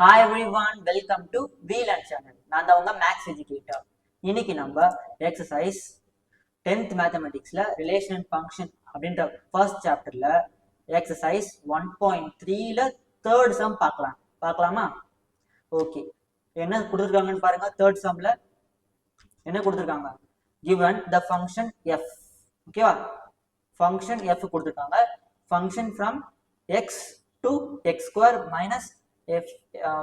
Hi everyone welcome to வீலன் channel நான் தான் உங்க மேக்ஸ் எஜுகேட்டர் இன்னைக்கு நம்ம எக்ஸசைஸ் டென்த் மேத்தமெட்டிக்ஸ்ல ரிலேஷன் அண்ட் ஃபங்க்ஷன் அப்படின்ற ஃபர்ஸ்ட் சாப்டர்ல எக்ஸசைஸ் ஒன் பாயிண்ட் த்ரீல தேர்ட் சம் பார்க்கலாம். பார்க்கலாமா? ஓகே என்ன கொடுத்துருக்காங்கன்னு பாருங்க தேர்ட் சம்ல என்ன கொடுத்துருக்காங்க? கிவன் த ஃபங்க்ஷன் எஃப் ஓகேவா ஃபங்க்ஷன் எஃப் கொடுத்துருக்காங்க. Function from X to X square minus F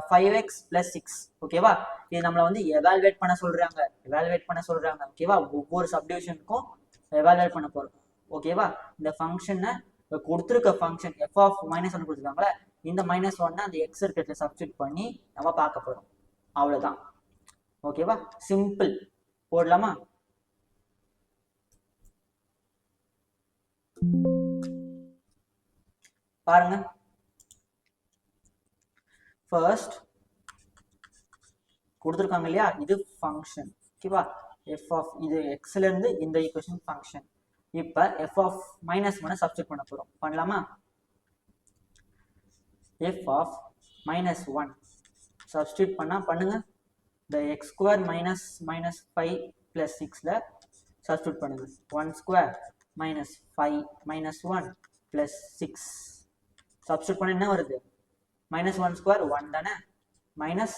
five X plus six ஓகேவா இது நம்மளை வந்து எவால்வேட் பண்ண சொல்றாங்க. எவால்வேட் பண்ண சொல்றாங்க ஓகேவா ஒவ்வொரு சப்டிவிஷனுக்கும் எவால்வேட் பண்ண போறோம் ஓகேவா இந்த ஃபங்க்ஷனை கொடுத்துருக்க function f of minus one கொடுத்துருக்காங்களே இந்த மைனஸ் ஒன்னை அந்த எக்ஸ் இருக்கிறதுல சப்ஸ்டியூட் பண்ணி நம்ம பார்க்க போறோம். அவ்வளவுதான் ஓகேவா சிம்பிள் போடலாமா? பாருங்க. ஃபர்ஸ்ட் கொடுத்துருக்காங்க இல்லையா? இது ஃபங்க்ஷன் ஓகேவா எஃப் ஆஃப் இது எக்ஸ்ல இருந்து இந்த ஈக்குவேஷன் ஃபங்க்ஷன் இப்போ எஃப் ஆஃப் மைனஸ் ஒன்னை சப்ஸ்டியூட் பண்ண போகிறோம் பண்ணலாமா? F of minus one substitute பண்ணால் பண்ணுங்க. இந்த x square minus minus five plus சிக்ஸில் சப்ஸ்டியூட் பண்ணுங்க. One square minus five minus one plus six substitute பண்ண என்ன வருது? மைனஸ் ஒன் ஸ்கொயர் ஒன் தானே? மைனஸ்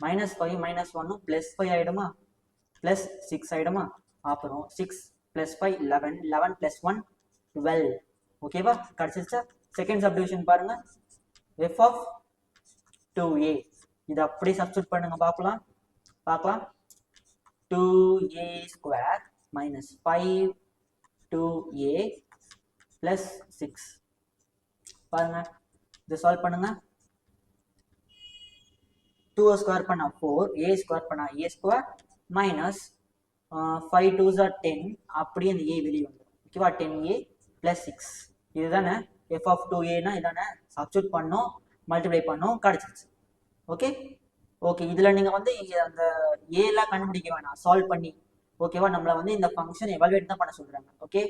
மைனஸ் ஃபைவ் மைனஸ் ஒன்னும் ப்ளஸ் ஃபைவ் ஆகிடுமா ப்ளஸ் சிக்ஸ் ஆகிடுமா அப்புறம் six plus five eleven eleven plus one twelve ஓகேவா கிடச்சிருச்சா? செகண்ட் சப்டிவிஷன் பாருங்க. எஃப் ஆஃப் டூ ஏ இதை அப்படியே சப்ஸ்டியூட் பண்ணுங்க பார்க்கலாம் பார்க்கலாம். Two a square minus five two a plus six பாருங்க. இதை சால்வ் பண்ணுங்க. டூ ஸ்கொயர் பண்ணா ஃபோர் ஏ ஸ்கொயர் பண்ணா a square minus five two jar ten அப்படியே அந்த ஏ வெளியே வந்துடும் ஓகேவா டென் ஏ ப்ளஸ் சிக்ஸ் இதுதானே? எஃப் ஆஃப் டூ ஏனா இதானே? சப்ஸ்டியூட் பண்ணோம் மல்டிப்ளை பண்ணோம் கிடச்சிருச்சு. ஓகே ஓகே இதில் நீங்கள் வந்து அந்த ஏலாம் கண்டுபிடிக்க வேணாம். சால்வ் பண்ணி. ஓகேவா நம்மளை வந்து இந்த ஃபங்க்ஷன் எவால்வேட் தான் பண்ண சொல்கிறாங்க okay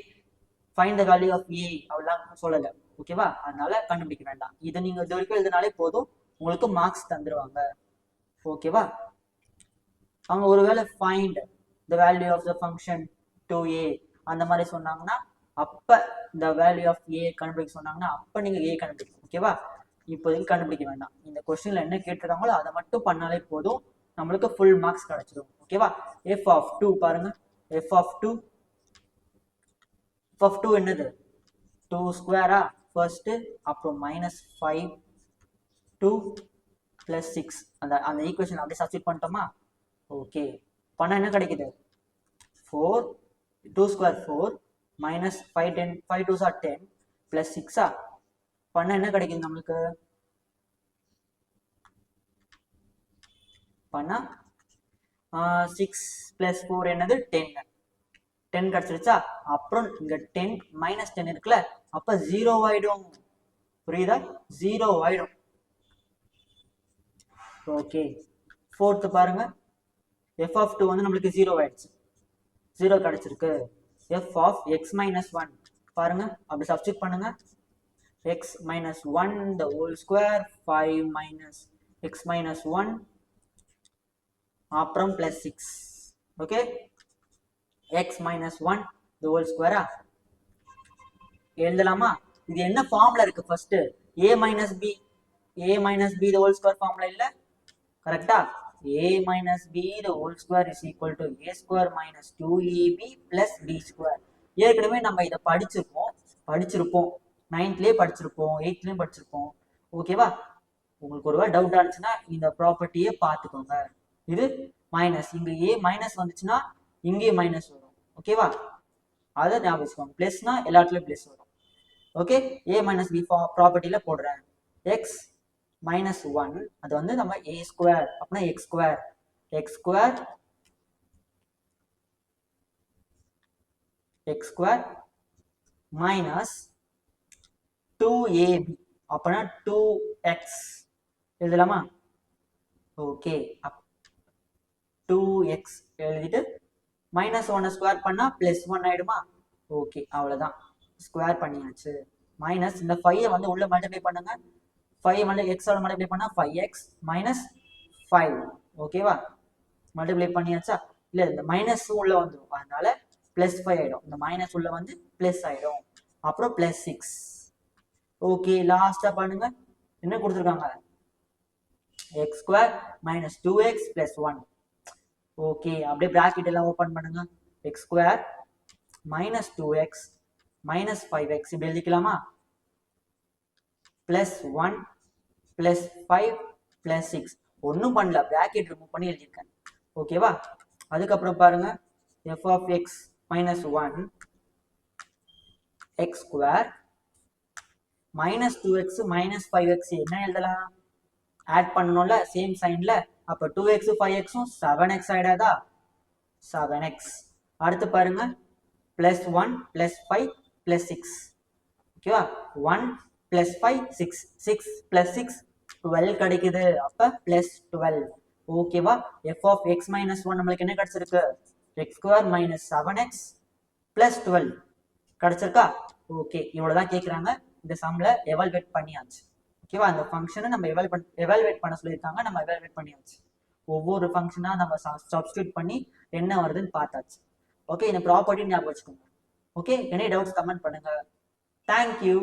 find the value of a அவ்வளோலாம் சொல்லலை. ஓகேவா அதனால கண்டுபிடிக்க வேண்டாம். இதை நீங்கள் இது வரைக்கும் எழுதினாலே போதும். உங்களுக்கு மார்க்ஸ் தந்துருவாங்க. ஓகேவா அவங்க ஒருவேளை find the value of the function two a அந்த மாதிரி சொன்னாங்கன்னா அப்போ இந்த வேல்யூ ஆஃப் ஏ கண்டுபிடிக்க சொன்னாங்கன்னா அப்போ நீங்கள் ஏ கண்டுபிடிக்கணும். ஓகேவா இப்போதைக்கு கண்டுபிடிக்க வேண்டாம்? இந்த கொஸ்டின்ல என்ன கேட்டிருக்காங்களோ அதை மட்டும் பண்ணாலே போதும். நம்மளுக்கு ஃபுல் மார்க்ஸ் கிடைச்சிடும் ஓகேவா எஃப் ஆஃப் டூ பாருங்க. F of two f of two என்னது? டூ ஸ்கொயரா ஃபர்ஸ்ட் அப்புறம் minus five two plus six அந்த அந்த ஈக்குவேஷன் அப்படியே சப்ஸ்டியூட் பண்ணிட்டோமா? ஓகே பண்ணால் என்ன கிடைக்குது? Four two square four minus five ten five two sir ten plus சிக்ஸா பண்ணால் என்ன கிடைக்குது நம்மளுக்கு? பண்ணால் சிக்ஸ் ப்ளஸ் ஃபோர் என்னது? டென் டென் கிடச்சிருச்சா? அப்புறம் இங்கே டென் மைனஸ் டென் இருக்குல்ல அப்போ ஜீரோ ஆகிடும் புரியுதா? ஜீரோ ஆகிடும் ஓகே ஃபோர்த்து பாருங்க. எஃப் ஆஃப் டூ வந்து நம்மளுக்கு ஜீரோ ஆயிடுச்சு. ஜீரோ கிடச்சிருக்கு. F of x minus one பாருங்க. அப்படி சப்ஸ்டியூட் பண்ணுங்க. X minus one the whole square five minus x minus one அப்புறம் plus six okay x minus one the whole ஸ்கொயரா எழுதலாமா? இது என்ன ஃபார்ம்ல இருக்கு first a minus b a minus b the whole square ஃபார்ம்ல இல்லை? கரெக்டா a minus b the whole square is equal to a square minus two a b plus b square ஏற்கனவே நம்ம இதை படிச்சிருப்போம். படிச்சிருப்போம். நைன்த்லேயே படிச்சிருப்போம். எயித்லேயும் படிச்சிருப்போம். ஓகேவா உங்களுக்கு ஒருவா டவுட் இருந்துச்சுன்னா இந்த ப்ராப்பர்ட்டியே பார்த்துக்கோங்க. இது மைனஸ் இங்க ஏ மைனஸ் வந்துச்சுன்னா இங்கேயே மைனஸ் வரும். ஓகேவா அதை ஞாபகம் வச்சுக்கோங்க. பிளஸ்னா எல்லாத்துலயும் பிளஸ் வரும். ஓகே ஏ மைனஸ் பி ப்ராப்பர்ட்டியில போடுறேன். எக்ஸ் மைனஸ் ஒன் அது வந்து நம்ம ஏ ஸ்கொயர் அப்படின்னா x square x square x square minus two a b அப்படின்னா டூ எக்ஸ் எழுதலாமா? ஓகே அப் டூ எக்ஸ் எழுதிட்டு மைனஸ் ஒன்னை ஸ்கொயர் பண்ணால் ப்ளஸ் ஒன் ஆயிடுமா? ஓகே அவ்வளோதான் ஸ்கொயர் பண்ணியாச்சு. மைனஸ் இந்த ஃபைவை வந்து உள்ள மல்டிப்ளை பண்ணுங்க. ஃபைவ் மல்டி எக்ஸோட மல்டிப்ளை பண்ணால் ஃபைவ் எக்ஸ் மைனஸ் ஃபைவ் ஓகேவா மல்டிப்ளை பண்ணியாச்சா? இல்லை இந்த மைனஸ் உள்ளே வந்துடும் அதனால ப்ளஸ் ஃபைவ் ஆகிடும் இந்த மைனஸ் உள்ளே வந்து ப்ளஸ் ஆகிடும் அப்புறம் ப்ளஸ் சிக்ஸ் ஓகே லாஸ்ட்டாக பண்ணுங்க என்ன கொடுத்துருக்காங்க? X square minus two x plus one okay அப்படியே ப்ராக்கெட் எல்லாம் ஓப்பன் பண்ணுங்க. X square minus two x minus five x இப்படி எழுதிக்கலாமா? Plus one plus five plus six ஒன்றும் பண்ணல. பிராக்கெட் ரிமூவ் பண்ணி எழுதியிருக்கேன். ஓகேவா அதுக்கப்புறம் பாருங்க. F of x minus one x square minus two x minus five x என்ன எழுதலாம்? ஆட் பண்ணணும்ல? சேம் சைன்ல அப்போ டூ எக்ஸ் ஃபைவ் எக்ஸும் செவன் எக்ஸ் ஆயிடாதா? செவன் எக்ஸ் அடுத்து பாருங்க. Plus one plus five plus six ஓகேவா one plus five six six plus six twelve கிடைக்குது. அப்போ பிளஸ் டுவெல் ஓகேவா f of x minus one நம்மளுக்கு என்ன கிடைச்சிருக்கு? X square minus seven x plus twelve கிடைச்சிருக்கா? Okay இவ்வளோதான் கேட்குறாங்க இந்த சம்ல எவால்வேட் பண்ணியாச்சு. ஓகேவா அந்த ஃபங்க்ஷனை நம்ம எவால் எவால்வேட் பண்ண சொல்லியிருக்காங்க. நம்ம எவால்வேட் பண்ணியாச்சு. ஒவ்வொரு ஃபங்க்ஷனாக நம்ம சப்ஸ்டியூட் பண்ணி என்ன வருதுன்னு பார்த்தாச்சு. ஓகே இந்த ப்ராப்பர்ட்டி ஞாபகம் வச்சுக்கோங்க. ஓகே எனி டவுட்ஸ் கமெண்ட் பண்ணுங்க. Thank you